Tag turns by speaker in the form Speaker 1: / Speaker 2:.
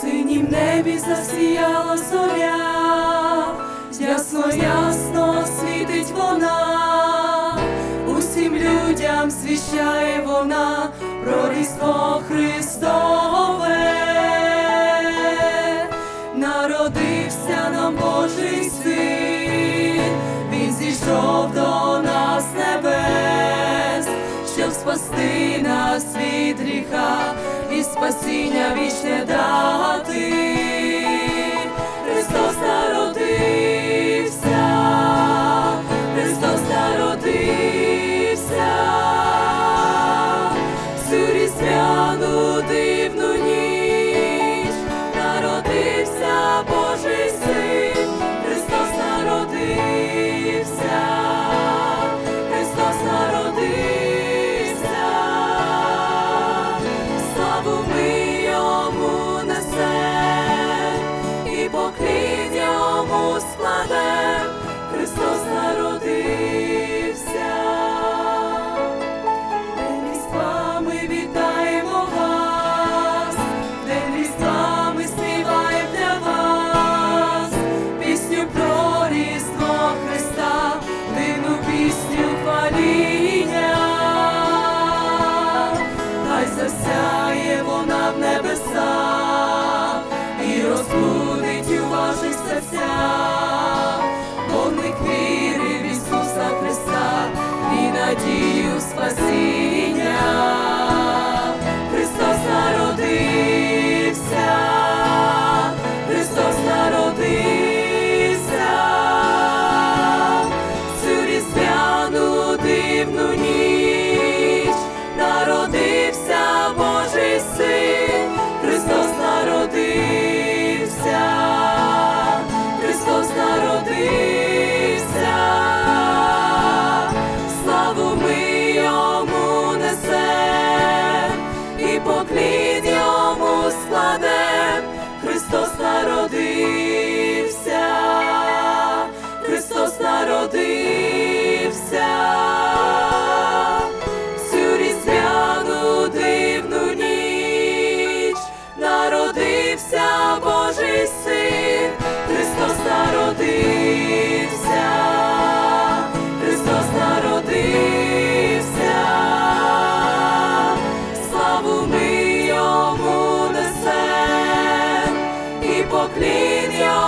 Speaker 1: Синім небі засіяла зоря, ясно, ясно світить вона, усім людям свіщає вона про Різдво Божий син, він зійшов до нас небес, щоб спасти нас від гріха і спасіння вічне дати. Йому складем, Христос народився. День Різдва вітаємо вас, День Різдва ми для вас, пісню про Христа, дивну пісню хваління. Хай засяє вона в небеса розбудить у ваших серцях ti o spasim. clean your